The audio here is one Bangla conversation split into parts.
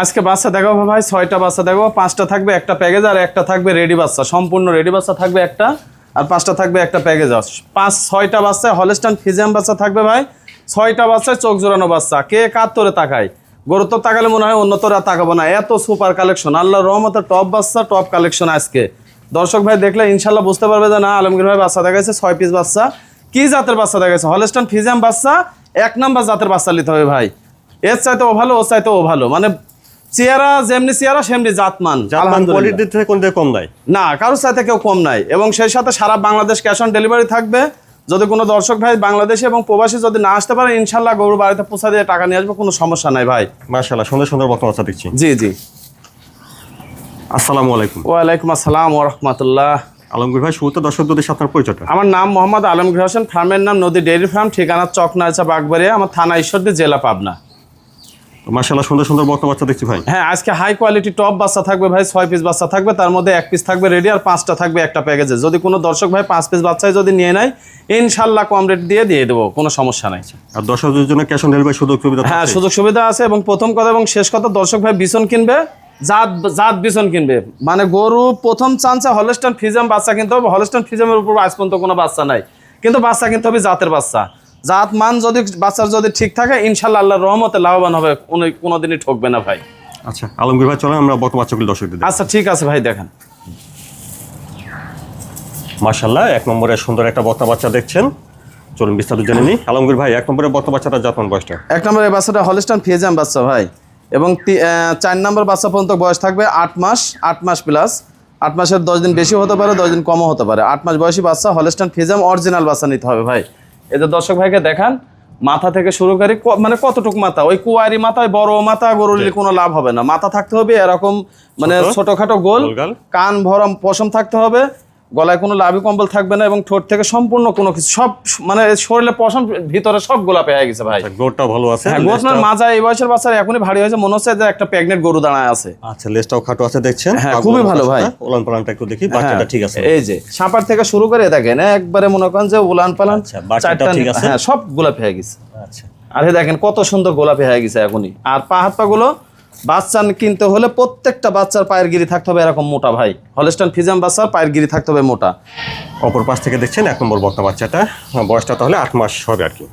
আজকে বাচ্চা দেখাবো ভাই, ছয়টা বাচ্চা দেখাবো। পাঁচটা থাকবে একটা প্যাকেজ আর একটা থাকবে রেডি বাচ্চা। সম্পূর্ণ রেডি বাচ্চা থাকবে একটা আর পাঁচটা থাকবে একটা প্যাকেজ পাঁচ, ছয়টা বাচ্চায় হলস্টান ফিজিয়াম বাচ্চা থাকবে ভাই। ছয়টা বাচ্চায় চোখ জোরানো বাচ্চা। কে কার তোরে তাকায়? গরু তাকালে মনে হয় অন্য তোরা তাকাবো না। এত সুপার কালেকশন আল্লাহ রহমতে টপ বাচ্চা টপ কালেকশন আজকে। দর্শক ভাই, দেখলে ইনশাল্লাহ বুঝতে পারবে যে না, আলমগীর ভাই বাচ্চা দেখাইছে, ছয় পিস বাচ্চা। কি জাতের বাচ্চা দেখাইছে? হলস্টান ফিজিয়াম বাচ্চা, এক নাম্বার জাতের বাচ্চা নিতে হবে ভাই। এর চাইতে ও ভালো, ওর চাইতে ও ভালো। মানে চেহারা যেমনি চেহারা সেমনি জাতমান। কোয়ালিটি থেকে কোন থেকে কম নাই? না কারোর সাথে কেউ কম নাই। এবং সেই সাথে সারা বাংলাদেশ ক্যাশ অন ডেলিভারি থাকবে। যদি কোনো দর্শক ভাই বাংলাদেশে এবং প্রবাসী যদি না আসতে পারে ইনশাল্লাহ গরু বাড়িতে পৌঁছা দিয়ে টাকা নিয়ে আসবে কোনো সমস্যা নাই ভাই। মাশাআল্লাহ সুন্দর সুন্দর বাচ্চা দেখছি জি জি। আসসালামু আলাইকুম। ওয়ালাইকুম আসসালাম রহমতুল্লাহ। আলমগীর ভাই শুরুতে দর্শকদের সাথে আপনার পরিচয়টা। আমার নাম মোহাম্মদ আলমগীর হোসেন ফার্মের নাম নদী ডেইরি ফার্ম ঠিকানা চকনাচা বাগবাড়িয়া আমার থানা ঈশ্বরদী জেলা পাবনা। মাশাআল্লাহ সুন্দর সুন্দর বর্তমান বাচ্চা দেখছি ভাই। হ্যাঁ আজকে হাই কোয়ালিটি টপ বাচ্চা থাকবে ভাই ছয় পিস বাচ্চা থাকবে তার মধ্যে এক পিস থাকবে রেডি আর পাঁচটা থাকবে একটা প্যাকেজে যদি কোনো দর্শক ভাই পাঁচ পিস বাচ্চায় যদি নিয়ে নেয় ইনশাল্লাহ কম রেট দিয়ে দিয়ে দেবো কোনো সমস্যা নাই। আর দর্শকদের জন্য ক্যাশ অন ডেলিভারি সুযোগ সুবিধা হ্যাঁ সুযোগ সুবিধা আছে এবং প্রথম কথা এবং শেষ কথা দর্শক ভাই বিছন কিনবে জাত জাত বিছন কিনবে। মানে গরু প্রথম চান্সে হলস্টান ফিজাম বাচ্চা কিনতে হবে হলস্টান ফিজামের উপর আজ পর্যন্ত কোনো বাচ্চা নাই। কিন্তু বাচ্চা কিনতে হবে জাতের বাচ্চা। জাত মান যদি বাচ্চার যদি ঠিক থাকে ইনশাল্লাহ আল্লাহর রহমতে লাভবান হবে উনি কোনোদিনই ঠকবে না ভাই। আচ্ছা আলমগীর ভাই চলেন আমরা বর্তমান বাচ্চাগুলো দর্শকদের আচ্ছা ঠিক আছে ভাই দেখেন। মাশাআল্লাহ এক নম্বরে সুন্দর একটা বর্তমান বাচ্চা দেখছেন। চলুন বিস্তারিত জেনে নিই। আলমগীর ভাই এক নম্বরে বর্তমান বাচ্চাটা জাতমান বয়সটা? এক নম্বর বাচ্চাটা হলস্টান ফিজাম বাচ্চা ভাই। এবং চার নম্বর বাচ্চা পর্যন্ত বয়স থাকবে আট মাস আট মাস প্লাস আট মাসের দশ দিন বেশি হতে পারে দশ দিন কমও হতে পারে। আট মাস বয়সী বাচ্চা হলস্টান ফিজাম অরিজিনাল বাচ্চা নিতে হবে ভাই। এদের দর্শক ভাইকে দেখান মাথা থেকে শুরু করে মানে কতটুকু মাথা? ওই কুয়ারি মাথায় বড় মাথা গরুর কোনো লাভ হবে না। মাথা থাকতে হবে এরকম মানে ছোট? ছোটখাটো গোল? কান ভরম পশম থাকতে হবে। গলায় কোনো লাভি কম্বল থাকবে না এবং ঠোঁট থেকে সম্পূর্ণ কোনো কিছু সব মানে শরীরে পশম ভিতরে সব গোলাপে হয়ে গেছে ভাই। গোটটা ভালো আছে। হ্যাঁ গোটনার মাজা এই বয়সের বাচ্চার এখনই ভারী হয়েছে মনে হচ্ছে যে একটা প্রেগনেন্ট গরু দাঁড়ায় আছে। আচ্ছা লেজটাও খাটো আছে দেখছেন? হ্যাঁ, খুবই ভালো ভাই। ওলান পালানটা একটু দেখি বাচ্চাটা হ্যাঁ, ঠিক আছে। এই যে সাপার থেকে শুরু করে দেখেন একবারে মনে করেন যে উলান পালান আচ্ছা, বাচ্চাটাও ঠিক আছে? হ্যাঁ সব গোলাপি হয়ে গেছে। আচ্ছা। আর দেখেন কত সুন্দর গোলাপি হয়ে গেছে এখনই। আর পা হাত পা গুলো বাচ্চা কিনতে হলে প্রত্যেকটা বাচ্চার পায়ের গিরি থাকতে হবে এরকম মোটা ভাই। হলস্টান ফিজাম বাচ্চার পায়ের গিরি থাকতে হবে মোটা। অপর পাশ থেকে দেখছেন এক নম্বর বর্তমান বাচ্চাটা। বয়সটা তাহলে আট মাস হবে আর কি।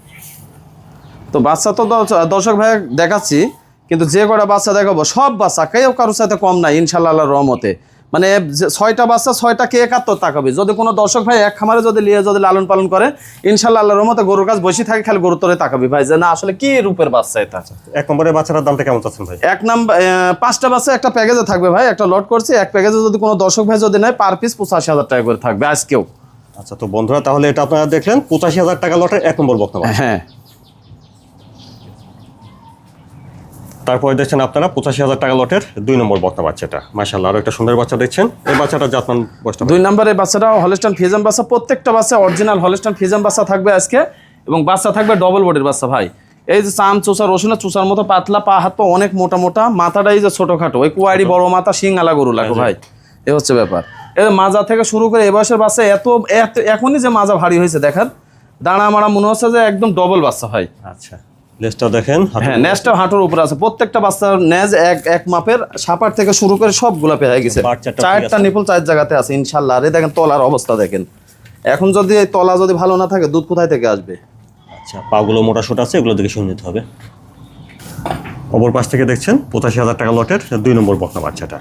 তো বাচ্চা তো দর্শক ভাই দেখাচ্ছি কিন্তু যে কটা বাচ্চা দেখাবো সব বাচ্চা কেউ কারোর সাথে কম নাই ইনশাল্লাহ রহমতে। মানে ছয়টা বাচ্চা ছয়টা কে একাত্তর তাকাবে যদি কোনো দর্শক ভাই এক খামারে যদি নিয়ে যদি লালন পালন করে ইনশাল্লাহ আল্লাহর রহমতে গরুর কাছে বসে থাকে খালি গরুর তোরে তাকাবি ভাই। যে না আসলে কি রূপের বাচ্চা এটা? এক নম্বরের বাচ্চাটার দামটা কেমন চাচ্ছেন ভাই? এক নাম্বার পাঁচটা বাচ্চা একটা প্যাকেজে থাকবে ভাই একটা লট করছি। এক প্যাকেজে যদি কোনো দর্শক ভাই যদি নেয় পার পিস পঁচাশি হাজার টাকা করে থাকবে আজকেও। আচ্ছা তো বন্ধুরা তাহলে এটা আপনারা দেখলেন পঁচাশি হাজার টাকা লটের এক নম্বর বর্তমান হ্যাঁ। তারপরে দেখছেন আপনারা পঁচাশি হাজার টাকা লটের দুই নম্বর বর্তমান বাচ্চাটা। মাসাল্লাহ আরও একটা সুন্দর বাচ্চা দেখছেন। এই বাচ্চাটা জাতমান বয়সটা দুই নম্বরের বাচ্চাটা হলস্টান ফিজাম বাচ্চা প্রত্যেকটা বাচ্চা অরিজিনাল হলস্টান ফিজাম বাচ্চা থাকবে আজকে এবং বাচ্চা থাকবে ডবল বডির বাচ্চা ভাই। এই যে চাম চোষা রসুনের চোষার মতো পাতলা পা হাত পা অনেক মোটা মোটা মাথাটা এই যে ছোটোখাটো ওই কুয়ারি বড় মাথা শিং আলা গরু লাগো ভাই। এ হচ্ছে ব্যাপার। যে মাজা থেকে শুরু করে এ বয়সের বাচ্চা এত এত এখনই যে মাজা ভারী হয়েছে দেখার দাঁড়া মারা মনে হচ্ছে যে একদম ডবল বাচ্চা হয় আচ্ছা। লেজটা দেখেন হ্যাঁ ন্যাজটা হাঁটুর উপরে আছে। প্রত্যেকটা বাচ্চার ন্যাজ এক এক মাপের সাপার থেকে শুরু করে সব গোলাপে হয়ে গেছে চারটা। নিপুল চার জায়গাতে আছে ইনশাল্লাহ। আরে দেখেন তলার অবস্থা দেখেন। এখন যদি এই তলা যদি ভালো না থাকে দুধ কোথায় থেকে আসবে? আচ্ছা পাগুলো মোটা সোটা আছে এগুলো দেখে শুনে নিতে হবে। অপর পাশ থেকে দেখছেন পঁচাশি হাজার টাকা লটের দুই নম্বর বর্তমান বাচ্চাটা।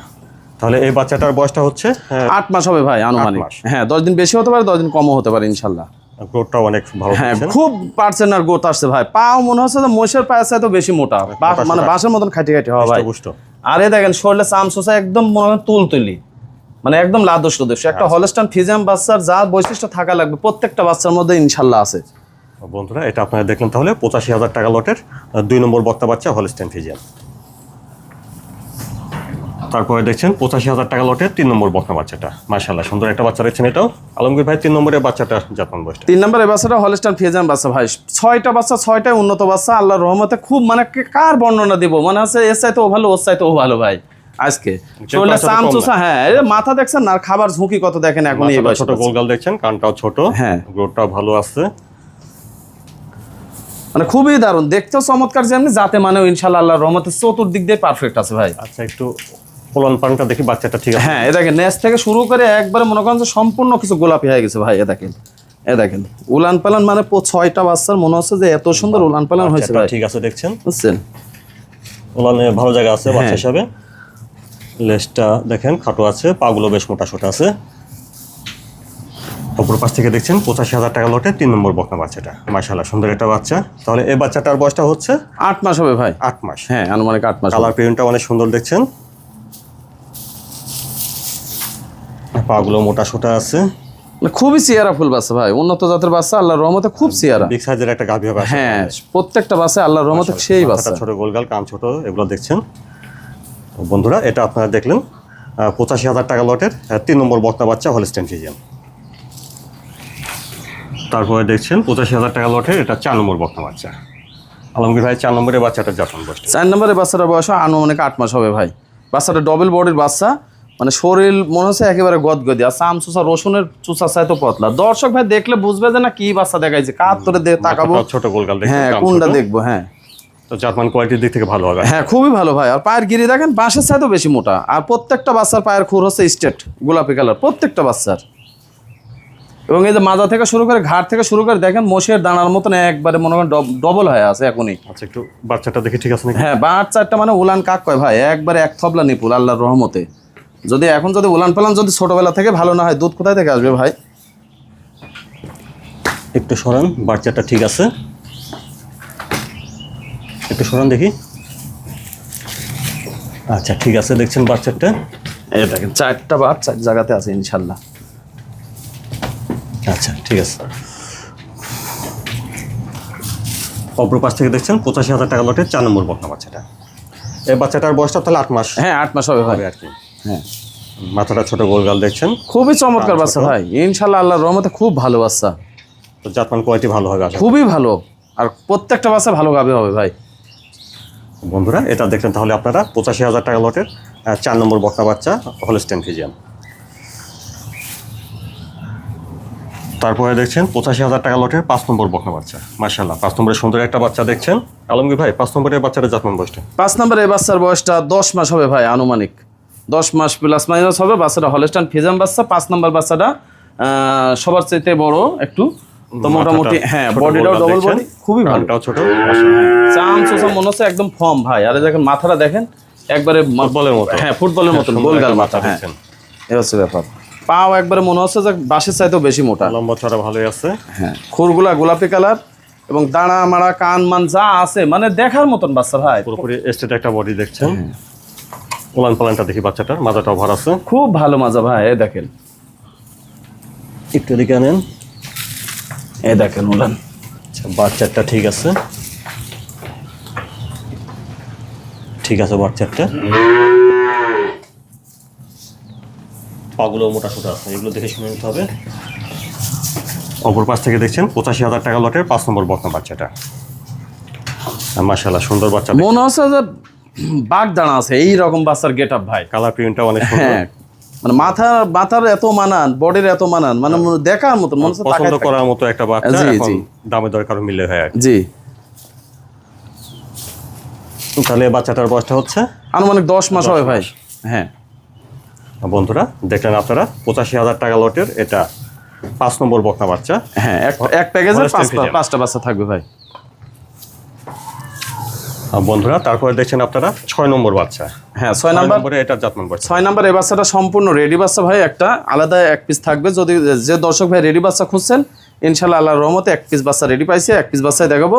তাহলে এই বাচ্চাটার বয়সটা হচ্ছে আট মাস হবে ভাই আনুমানিক। হ্যাঁ দশ দিন বেশি হতে পারে দশ দিন কমও হতে পারে ইনশাল্লাহ। গ্রোথটাও অনেক ভালো হ্যাঁ খুব পার্সেন্ট আর গোত আসছে ভাই। পাও মনে হচ্ছে পায়ের বেশি মোটা। মানে বাঁশের মতন খাটি খাটি হওয়া ভাই। আরে দেখেন শরীরে চাম সোসা একদম মনে হয় তুল তুলি মানে একদম লাদস্য দোষ একটা হলস্টান ফিজাম বাচ্চার যা বৈশিষ্ট্য থাকা লাগবে প্রত্যেকটা বাচ্চার মধ্যে ইনশাল্লাহ আছে। বন্ধুরা এটা আপনারা দেখলেন তাহলে পঁচাশি হাজার টাকা লটের দুই নম্বর বক্তা বাচ্চা হলস্টেন ফিজিয়ান তারপরে দেখছেন পঁচাশি হাজার টাকা লটের তিন নম্বর বক্তা বাচ্চাটা। মার্শাল্লাহ সুন্দর একটা বাচ্চা দেখছেন এটাও। আলমগীর ভাই তিন নম্বরের বাচ্চাটা জাতমান বয়সটা। তিন নম্বর এই বাচ্চাটা হলস্টান ফিজাম বাচ্চা ভাই। ছয়টা বাচ্চা ছয়টাই উন্নত বাচ্চা। আল্লাহর রহমতে খুব মানে কার বর্ণনা দিব? মানে হচ্ছে এর চাইতে ও ভালো ওর চাইতে ও ভালো ভাই আজকে। চাম হ্যাঁ মাথা দেখছেন না খাবার ঝুঁকি কত দেখেন এখন এই ছোট গোলগাল দেখছেন কানটাও ছোট হ্যাঁ। গ্রোথটাও ভালো আছে। মানে খুবই দারুণ। দেখতেও চমৎকার যেমনি যাতে মানে ইনশাল্লাহ আল্লাহর রহমতে চতুর্দিক দিয়ে পারফেক্ট আছে ভাই। আচ্ছা একটু পোলন পানটা দেখি বাচ্চাটা ঠিক আছে? হ্যাঁ এ দেখেন নেস থেকে শুরু করে একবারে মনে করেন যে সম্পূর্ণ কিছু গোলাপি হয়ে গেছে ভাই এ দেখেন এ দেখেন। উলান পালান মানে ছয়টা বাচ্চার মনে হচ্ছে যে এত সুন্দর উলান পালান হয়েছে ভাই। ঠিক আছে দেখছেন? বুঝছেন? ওলানে ভালো জায়গা আছে বাচ্চা হ্যাঁ। হিসাবে। লেজটা দেখেন খাটো আছে পাগুলো বেশ মোটা সোটা আছে। অপর পাশ থেকে দেখছেন পঁচাশি হাজার টাকা লটে তিন নম্বর বকনা বাচ্চাটা। মাশাল্লাহ সুন্দর একটা বাচ্চা। তাহলে এই বাচ্চাটার বয়সটা হচ্ছে? আট মাস হবে ভাই। আট মাস। হ্যাঁ আনুমানিক আট মাস। কালার প্রিন্টটা অনেক সুন্দর দেখছেন। পাগুলো মোটা সোটা আছে খুবই চেয়ারা ফুল বাচ্চা ভাই উন্নত জাতের বাচ্চা আল্লাহর রহমতে খুব চেয়ারা বিগ সাইজের একটা গাভী হবে হ্যাঁ প্রত্যেকটা বাচ্চা আল্লাহর রহমতে সেই বাচ্চা। ছোট গোলগাল কাম ছোট এগুলো দেখছেন। বন্ধুরা এটা আপনারা দেখলেন পঁচাশি হাজার টাকা লটের তিন নম্বর বক্তা বাচ্চা হলস্টেন ফিজিয়ান তারপরে দেখছেন পঁচাশি হাজার টাকা লটের এটা চার নম্বর বক্তা বাচ্চা। আলমগীর ভাই চার নম্বরের বাচ্চাটা যখন বসছে চার নম্বরে বাচ্চাটার বয়স আনুমানিক আট মাস হবে ভাই। বাচ্চাটা ডবল বডির বাচ্চা মানে শরীর মনে হচ্ছে একেবারে গদগদি। আর চাম চুষা রসুনের চুষা চাই তো পতলা। দর্শক ভাই দেখলে বুঝবে যে না কি বাচ্চা দেখাইছে কার তোরে দিয়ে তাকাবো? ছোট গোলগাল হ্যাঁ কোনটা দেখব? হ্যাঁ। তো জাতমান কোয়ালিটির দিক থেকে ভালো হবে। হ্যাঁ খুবই ভালো ভাই। আর পায়ের গিরি দেখেন বাঁশের বেশি মোটা। আর প্রত্যেকটা বাচ্চার পায়ের খুর হচ্ছে স্টেট গোলাপি কালার প্রত্যেকটা বাচ্চার। এবং এই যে মাজা থেকে শুরু করে ঘাট থেকে শুরু করে দেখেন মোষের দানার মতন একবারে মনে করেন ডবল হয়ে আছে এখনই। আচ্ছা একটু বাচ্চাটা দেখি ঠিক আছে হ্যাঁ বাট চারটা মানে উলান কাক কয় ভাই একবারে এক থবলা নিপুল আল্লাহর রহমতে। যদি এখন যদি উলান পালান যদি ছোটবেলা থেকে ভালো না হয় দুধ কোথায় থেকে আসবে ভাই? একটু সরান বাচ্চাটা ঠিক আছে। একটু সরান দেখি। আচ্ছা ঠিক আছে দেখছেন বাচ্চাটা? এই দেখেন চারটা বাট চার জায়গাতে আছে ইনশাল্লাহ। আচ্ছা ঠিক আছে। অপর পাশ থেকে দেখছেন পঁচাশি হাজার টাকা লটের চার নম্বর বকনা বাচ্চাটা। এই বাচ্চাটার বয়সটা তাহলে আট মাস। হ্যাঁ আট মাস হবে আর কি। হ্যাঁ। মাথাটা ছোট গোলগাল দেখছেন? খুবই চমৎকার বাচ্চা ভাই। ইনশাল্লাহ আল্লাহর রহমতে খুব ভালো বাচ্চা। তো জাতমান কোয়ালিটি ভালো হবে খুবই ভালো। আর প্রত্যেকটা বাচ্চা ভালো গাবে হবে ভাই। বন্ধুরা এটা দেখলেন তাহলে আপনারা পঁচাশি হাজার টাকা লটের চার নম্বর বকনা বাচ্চা হলস্টেন ফিজিয়ান তারপরে দেখছেন পঁচাশি হাজার টাকা লটের পাঁচ নম্বর বকনা বাচ্চা। মার্শাল্লাহ পাঁচ নম্বরের সুন্দর একটা বাচ্চা দেখছেন। আলমগীর ভাই পাঁচ নম্বরের বাচ্চাটা জাতমান বয়সটা? পাঁচ নম্বর এই বাচ্চার বয়সটা দশ মাস হবে ভাই আনুমানিক। দশ মাস প্লাস মাইনাস হবে। বাচ্চাটা হলস্টান ফিজাম বাচ্চা পাঁচ নম্বর বাচ্চাটা সবার চাইতে বড় একটু। তো মোটামুটি হ্যাঁ বডিটাও ডবল বডি খুবই ভালো। ছোট চাম মনে হচ্ছে একদম ফর্ম ভাই। আরে দেখেন মাথাটা দেখেন একবারে ফুটবলের মতো। হ্যাঁ ফুটবলের মতন গোলগাল মাথা হ্যাঁ। এই হচ্ছে ব্যাপার। পাও একবারে মনে হচ্ছে যে বাসের চাইতেও বেশি মোটা। লম্বা ছড়া ভালোই আছে। হ্যাঁ খুরগুলা গোলাপি কালার এবং দাঁড়া মারা কান মান যা আছে মানে দেখার মতন বাচ্চা ভাই। পুরোপুরি এস্টেট একটা বডি দেখছেন। ওলান পালানটা দেখি বাচ্চাটার মাজাটা ভর আছে। খুব ভালো মাজা ভাই এই দেখেন। একটু দিকে আনেন। এই দেখেন উলান। আচ্ছা বাচ্চাটা ঠিক আছে। ঠিক আছে বাচ্চাটা। পাগুলো মোটা সোটা আছে এগুলো দেখে শুনে নিতে হবে। অপর পাশ থেকে দেখছেন পঁচাশি হাজার টাকা লটের পাঁচ নম্বর বকনা বাচ্চাটা। মাসাল্লাহ সুন্দর বাচ্চা মনে হচ্ছে দাঁড়া আছে এই রকম বাচ্চার গেট আপ ভাই। কালার প্রিন্টটা অনেক হ্যাঁ মানে মাথার মাথার এত মানান বডির এত মানান মানে মনে- দেখার মতন মনে হচ্ছে পছন্দ করার মতো একটা বাচ্চা জি, জি। দামে দরকার মিলে হয় জি। তাহলে বাচ্চাটার বয়সটা হচ্ছে? আনুমানিক দশ মাস হবে ভাই। হ্যাঁ। বন্ধুরা দেখলেন আপনারা পঁচাশি হাজার টাকা লটের এটা পাঁচ নম্বর বকনা বাচ্চা। হ্যাঁ এক প্যাকেজে পাঁচটা পাঁচটা বাচ্চা থাকবে ভাই। বন্ধুরা তারপরে দেখছেন আপনারা ছয় নম্বর বাচ্চা। হ্যাঁ ছয় নম্বরে এটা জাতমান বাচ্চা ছয় নম্বর এই বাচ্চাটা সম্পূর্ণ রেডি বাচ্চা ভাই একটা আলাদা এক পিস থাকবে। যদি যে দর্শক ভাই রেডি বাচ্চা খুঁজছেন ইনশাল্লাহ আল্লাহ রহমতে এক পিস বাচ্চা রেডি পাইছে এক পিস বাচ্চায় দেখাবো।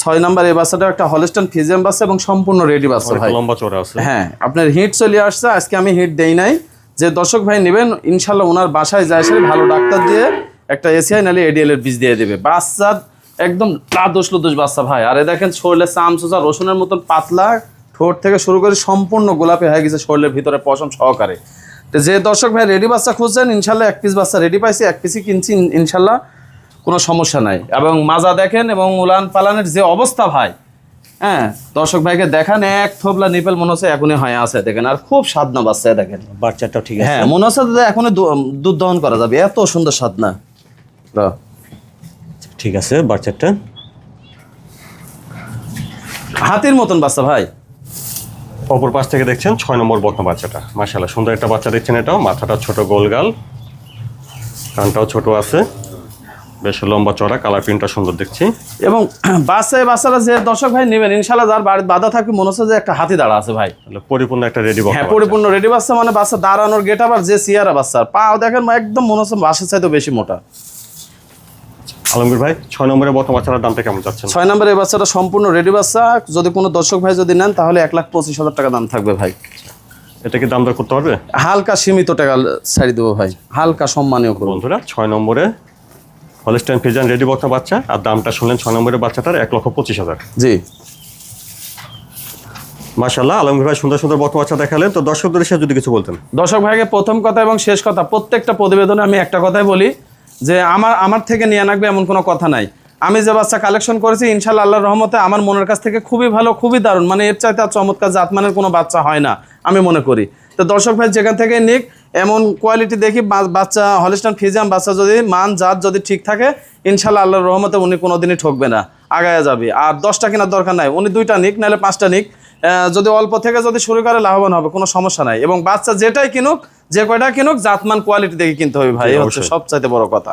ছয় নাম্বার এই বাচ্চাটা একটা হলস্টান ফিজিয়াম বাচ্চা এবং সম্পূর্ণ রেডি বাচ্চা ভাই। লম্বা চড়া আছে। হ্যাঁ আপনার হিট চলে আসছে আজকে আমি হিট দেই নাই। যে দর্শক ভাই নেবেন ইনশাল্লাহ ওনার বাসায় যায় সে ভালো ডাক্তার দিয়ে একটা এসিআই নালে এডিএল এর বীজ দিয়ে দেবে। বাচ্চা একদম দোষ দোষ বাচ্চা ভাই। আরে দেখেন শরীরে চাম চোচা রসুনের মতন পাতলা ঠোঁট থেকে শুরু করে সম্পূর্ণ গোলাপি হয়ে গেছে শরীরের ভিতরে পশম সহকারে। তো যে দর্শক ভাই রেডি বাচ্চা খুঁজছেন ইনশাল্লাহ এক পিস বাচ্চা রেডি পাইছি এক পিসই কিনছি ইনশাল্লাহ কোনো সমস্যা নাই। এবং মাজা দেখেন এবং উলান পালানের যে অবস্থা ভাই হ্যাঁ দর্শক ভাইকে দেখান এক থোবলা নিপেল মনে হচ্ছে এখনই হয় আছে দেখেন আর খুব সাধনা বাচ্চা দেখেন। বাচ্চাটা ঠিক আছে। হ্যাঁ মনে হচ্ছে দাদা এখনই দুধ দহন করা যাবে এত সুন্দর সাধনা ঠিক আছে বাচ্চাটা হাতির মতন বাচ্চা ভাই। অপর পাশ থেকে দেখছেন ছয় নম্বর বকনা বাচ্চাটা। মাশাআল্লাহ সুন্দর একটা বাচ্চা দেখছেন এটাও। মাথাটা ছোট গোলগাল কানটাও ছোট আছে। বেশ লম্বা চড়া কালার প্রিন্টটা সুন্দর দেখছি। এবং বাচ্চায় বাচ্চারা যে দর্শক ভাই নেবেন ইনশাল্লাহ যার বাড়ির বাধা থাকবে মনে হচ্ছে যে একটা হাতি দাঁড়া আছে ভাই। তাহলে পরিপূর্ণ একটা রেডি হ্যাঁ পরিপূর্ণ রেডি বাচ্চা মানে বাচ্চা দাঁড়ানোর গেট আবার যে সিয়ারা বাচ্চার পাও দেখেন একদম মনে হচ্ছে বাসের চাইতে বেশি মোটা। আলমগীর ভাই ছয় নম্বরের বকনা বাচ্চাটার দামটা কেমন যাচ্ছে ছয় নম্বরের এই বাচ্চাটা সম্পূর্ণ রেডি বাচ্চা। যদি কোনো দর্শক ভাই যদি নেন তাহলে এক লাখ পঁচিশ হাজার টাকা দাম থাকবে ভাই। এটা কি দাম দর করতে পারবে? হালকা সীমিত টাকা ছাড়ি দেবো ভাই। হালকা সম্মানীয় করব বন্ধুরা ছয় নম্বরে হলস্টাইন ফিজান রেডি বকনা বাচ্চা আর দামটা শুনলেন ছয় নম্বরের বাচ্চাটার এক লক্ষ পঁচিশ হাজার। জি। মাশাল্লাহ আলমগীর ভাই সুন্দর সুন্দর বকনা বাচ্চা দেখালেন। তো দর্শকদের হিসেবে যদি কিছু বলতেন। দর্শক ভাইকে প্রথম কথা এবং শেষ কথা প্রত্যেকটা প্রতিবেদনে আমি একটা কথাই বলি যে আমার আমার থেকে নিয়ে রাখবে এমন কোনো কথা নাই। আমি যে বাচ্চা কালেকশন করেছি ইনশাল্লাহ আল্লাহর রহমতে আমার মনের কাছ থেকে খুবই ভালো, খুবই দারুণ মানে এর চাইতে আর চমৎকার জাতমানের কোনো বাচ্চা হয় না, আমি মনে করি। তো দর্শক ভাই, যেখান থেকে নিক, এমন কোয়ালিটি দেখি বাচ্চা হলিস্টান ফিজাম বাচ্চা যদি মান, জাত যদি ঠিক থাকে ইনশাল্লাহ আল্লাহর রহমতে উনি কোনো দিনই ঠকবে না, আগায় যাবে। আর দশটা কেনার দরকার নাই, উনি দুইটা নিক, নাহলে পাঁচটা নিক। যদি অল্প থেকে যদি শুরু করে লাভবান হবে, কোনো সমস্যা নাই। এবং বাচ্চা যেটাই কিনুক যে কয়টা কিনুক জাতমান কোয়ালিটি দেখে কিনতে হবে ভাই হচ্ছে সবচাইতে বড় কথা।